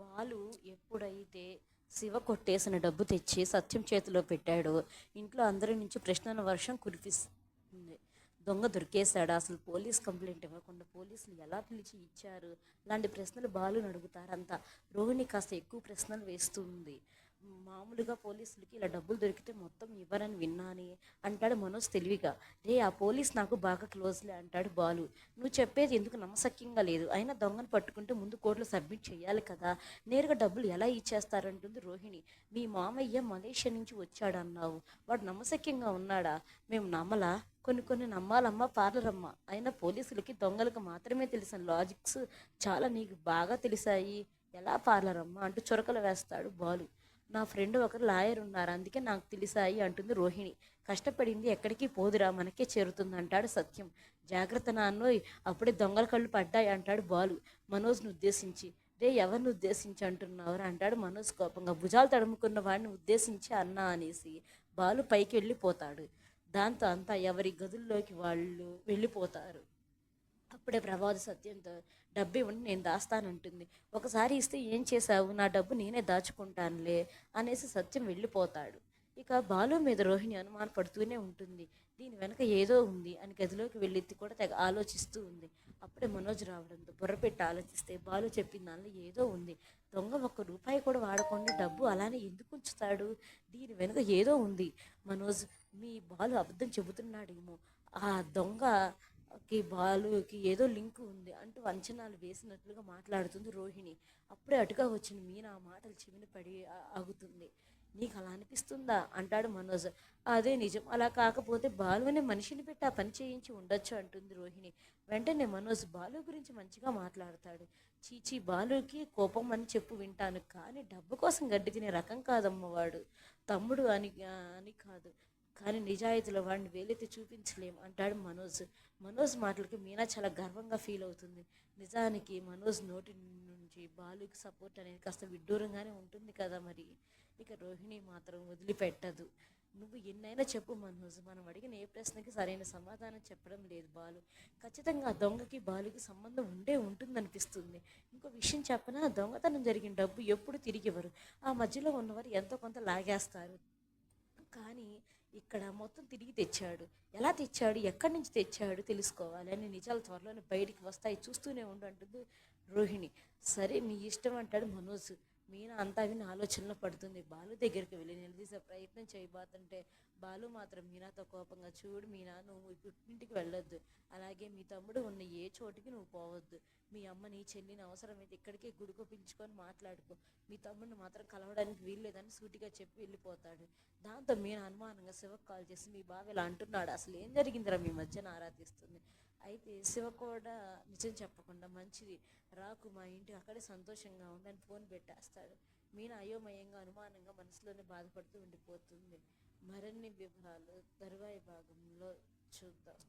బాలు ఎప్పుడైతే శివ కొట్టేసిన డబ్బు తెచ్చి సత్యం చేతిలో పెట్టాడో ఇంట్లో అందరి నుంచి ప్రశ్నల వర్షం కురిపిస్తుంది. దొంగ దొరికేశాడు? అసలు పోలీస్ కంప్లైంట్ ఇవ్వకుండా పోలీసులు ఎలా పిలిచి ఇచ్చారు? లాంటి ప్రశ్నలు బాలుని అడుగుతారంతా. రోహిణి కాస్త ఎక్కువ ప్రశ్నలు వేస్తుంది. మామూలుగా పోలీసులకి ఇలా డబ్బులు దొరికితే మొత్తం ఇవ్వరని విన్నాని అంటాడు మనోజ్ తెలివిగా. రే ఆ పోలీస్ నాకు బాగా క్లోజ్లే అంటాడు బాలు. నువ్వు చెప్పేది ఎందుకు నమ్మసక్యంగా లేదు. అయినా దొంగను పట్టుకుంటే ముందు కోర్టులో సబ్మిట్ చేయాలి కదా. నేరుగా డబ్బులు ఎలా ఇచ్చేస్తారంటుంది రోహిణి. మీ మామయ్య మలేషియా నుంచి వచ్చాడన్నావు. వాడు నమ్మసక్యంగా ఉన్నాడా? మేము నమ్మలా? కొన్ని కొన్ని నమ్మాలమ్మా పార్లరమ్మ. అయినా పోలీసులకి దొంగలకు మాత్రమే తెలిసిన లాజిక్స్ చాలా నీకు బాగా తెలిసాయి. ఎలా పార్లరమ్మ అంటూ చురకలు వేస్తాడు బాలు. నా ఫ్రెండ్ ఒకరు లాయర్ ఉన్నారు అందుకే నాకు తెలిసాయి అంటుంది రోహిణి. కష్టపడింది ఎక్కడికి పోదురా మనకే చేరుతుంది అంటాడు సత్యం. జాగ్రత్త నాన్నోయ్ అప్పుడే దొంగల కళ్ళు పడ్డాయి అంటాడు బాలు. మనోజ్ను ఉద్దేశించి. రే ఎవరిని ఉద్దేశించి అంటున్నావురా అంటాడు మనోజ్ కోపంగా. భుజాలు తడుముకున్న వాడిని ఉద్దేశించి అన్నా అనేసి బాలు పైకి వెళ్ళిపోతాడు దాంతో అంతా ఎవరి గదుల్లోకి వాళ్ళు వెళ్ళిపోతారు. అప్పుడే ప్రభావత సత్యంతో డబ్బు ఇవ్వండి నేను దాస్తానంటుంది. ఒకసారి ఇస్తే ఏం చేశావు? నా డబ్బు నేనే దాచుకుంటానులే అనేసి సత్యం వెళ్ళిపోతాడు. ఇక బాలు మీద రోహిణి అనుమాన పడుతూనే ఉంటుంది. దీని వెనక ఏదో ఉంది అని గదిలోకి వెళ్ళి కూడా తెగ ఆలోచిస్తూ ఉంది. అప్పుడే మనోజ్ రావడంతో బుర్రపెట్టి ఆలోచిస్తే బాలు చెప్పిన దానిలో ఏదో ఉంది. దొంగ ఒక్క రూపాయి కూడా వాడకుండా డబ్బు అలానే ఎందుకు ఉంచుతాడు? దీని వెనుక ఏదో ఉంది. మనోజ్ మీ బాలు అబద్ధం చెబుతున్నాడేమో. ఆ దొంగ కి బాలుకి ఏదో లింక్ ఉంది అంటూ అంచనాలు వేసినట్లుగా మాట్లాడుతుంది రోహిణి. అప్పుడే అటుగా వచ్చిన మీనా ఆ మాటలు చెవిన పడి ఆగుతుంది. నీకు అలా అనిపిస్తుందా? అంటాడు మనోజ్. అదే నిజం. అలా కాకపోతే బాలు అనే మనిషిని పెట్టి ఆ పని చేయించి ఉండొచ్చు అంటుంది రోహిణి. వెంటనే మనోజ్ బాలు గురించి మంచిగా మాట్లాడతాడు. చీచి బాలుకి కోపం అని చెప్పు వింటాను కానీ డబ్బు కోసం గడ్డి తినే రకం కాదమ్మ వాడు తమ్ముడు అని అని కాదు. కానీ నిజాయితీలో వాడిని వేలెత్తి చూపించలేము అంటాడు మనోజ్. మనోజ్ మాటలకి మీనా చాలా గర్వంగా ఫీల్ అవుతుంది. నిజానికి మనోజ్ నోటి నుంచి బాలుకి సపోర్ట్ అనేది కాస్త విడ్డూరంగానే ఉంటుంది కదా మరి. ఇక రోహిణి మాత్రం వదిలిపెట్టదు. నువ్వు ఎన్నైనా చెప్పు మనోజ్ మనం అడిగిన ఏ ప్రశ్నకి సరైన సమాధానం చెప్పడం లేదు బాలు. ఖచ్చితంగా దొంగకి బాలుకి సంబంధం ఉండే ఉంటుందనిపిస్తుంది. ఇంకో విషయం చెప్పనా? దొంగతనం జరిగిన డబ్బు ఎప్పుడు తిరిగి ఇవ్వరు. ఆ మధ్యలో ఉన్నవారు ఎంతో కొంత లాగేస్తారు. కానీ ఇక్కడ మొత్తం తిరిగి తెచ్చాడు. ఎలా తెచ్చాడు? ఎక్కడి నుంచి తెచ్చాడు తెలుసుకోవాలి. అని నిజాలు త్వరలోనే బయటికి వస్తాయి. చూస్తూనే ఉండు అంటుంది రోహిణి. సరే నీ ఇష్టం అంటాడు మనోజ్. మీనా అంతా విని ఆలోచనలో పడుతుంది. బాలు దగ్గరికి వెళ్ళి నిలదీసే ప్రయత్నం చేయబోతుంటే బాలు మాత్రం మీనాతో కోపంగా చూడు మీనా నువ్వు ఇంటికి పుట్టింటికి వెళ్ళొద్దు. అలాగే మీ తమ్ముడు ఉన్న ఏ చోటికి నువ్వు పోవద్దు. మీ అమ్మ నీ చెల్లిని అవసరమైతే ఇక్కడికే గుడికో పిలుచుకొని మాట్లాడుకో. మీ తమ్ముడిని మాత్రం కలవడానికి వీల్లేదని సూటిగా చెప్పి వెళ్ళిపోతాడు. దాంతో మీనా అనుమానంగా శివకు కాల్ చేసి మీ బావ ఇలా అంటున్నాడు. అసలు ఏం జరిగిందిరా? మీ మధ్యన ఆరాధిస్తుంది అయితే శివ కూడా నిజం చెప్పకుండా మంచిది రాకు మా ఇంటి అక్కడే సంతోషంగా ఉందని ఫోన్ పెట్టేస్తాడు. మీన అయోమయంగా అనుమానంగా మనసులోనే బాధపడుతూ ఉండిపోతుంది. మరిన్ని వివరాలు తరువాయి భాగంలో చూద్దాం.